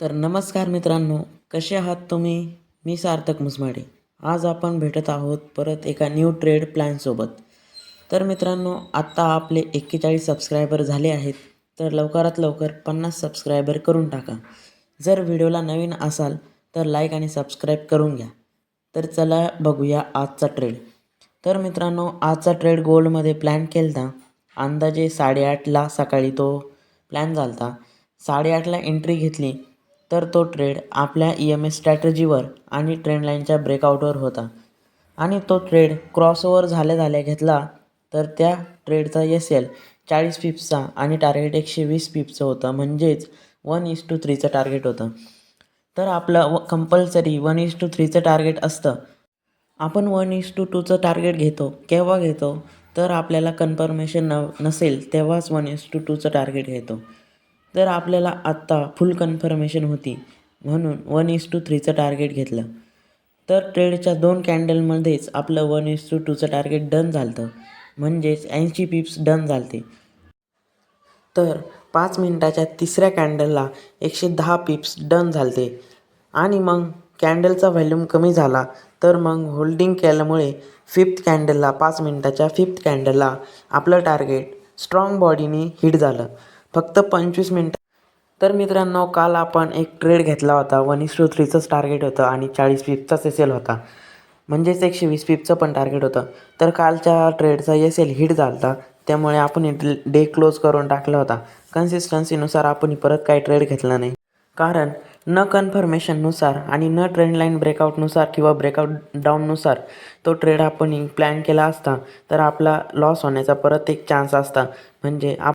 तर नमस्कार मित्रांनो कसे आहात तुम्ही? मी सार्थक मुसमाडे. आज आपण भेटत आहोत परत एका न्यू ट्रेड प्लॅनसोबत तर मित्रांनो आत्ता आपले एक्केचाळीस सबस्क्रायबर झाले आहेत तर लवकरात लवकर पन्नास सबस्क्रायबर करून टाका. जर व्हिडिओला नवीन असाल तर लाईक आणि सबस्क्राईब करून घ्या. तर चला बघूया आजचा ट्रेड तर मित्रांनो आजचा ट्रेड गोल्डमध्ये प्लॅन केला होता अंदाजे साडेआठला सकाळी तो प्लॅन झाला होता साडेआठला एंट्री घेतली. तर तो ट्रेड आपल्या ई एम एस स्ट्रॅटजीवर आणि ट्रेंड लाईनच्या ब्रेकआउटवर होता. आणि तो ट्रेड क्रॉसओवर झाल्या झाल्या घेतला तर त्या ट्रेडचा एस एल चाळीस पिप्सचा आणि टार्गेट एकशे वीस पिप्सचं होतं. म्हणजेच वन इज टू थ्रीचं टार्गेट होतं. तर आपलं व कंपल्सरी वन इज टू थ्रीचं टार्गेट असतं. आपण वन इज टू टूचं टार्गेट घेतो केव्हा घेतो? तर आपल्याला कन्फर्मेशन न नसेल तेव्हाच वन इज टू टूचं टार्गेट घेतो. तर आपल्याला आत्ता फुल कन्फर्मेशन होती. म्हणून वन इज टू थ्रीचं टार्गेट घेतलं. तर ट्रेडच्या दोन कॅन्डलमध्येच आपलं वन इज टू टूचं टार्गेट डन झालं म्हणजेच ऐंशी पिप्स डन झालते. तर पाच मिनिटाच्या तिसऱ्या कॅन्डलला एकशे दहा पिप्स डन झालते. आणि मग कॅन्डलचा व्हॅल्यूम कमी झाला. तर मग होल्डिंग केल्यामुळे फिफ्थ कॅन्डलला पाच मिनिटाच्या फिफ्थ कॅन्डलला आपलं टार्गेट स्ट्रॉंग बॉडीने हिट झालं. फक्त पंचवीस मिनटं. तर मित्रांनो काल आपण एक ट्रेड घेतला होता. वन इस टू थ्रीचंच टार्गेट होतं आणि चाळीस पिपचाच एस एल होता. म्हणजेच एकशे वीस पिपचं पण टार्गेट होतं. तर कालच्या ट्रेडचा एस एल हिट झाला होता त्यामुळे आपण डे क्लोज करून टाकला होता. कन्सिस्टन्सीनुसार आपण परत काही ट्रेड घेतला नाही. कारण न कन्फर्मेशननुसार आणि न ट्रेंडलाईन ब्रेकआउटनुसार किंवा ब्रेकआउट डाऊननुसार तो ट्रेड आपण प्लॅन केला असता तर आपला लॉस होण्याचा परत एक चान्स असता. म्हणजे आप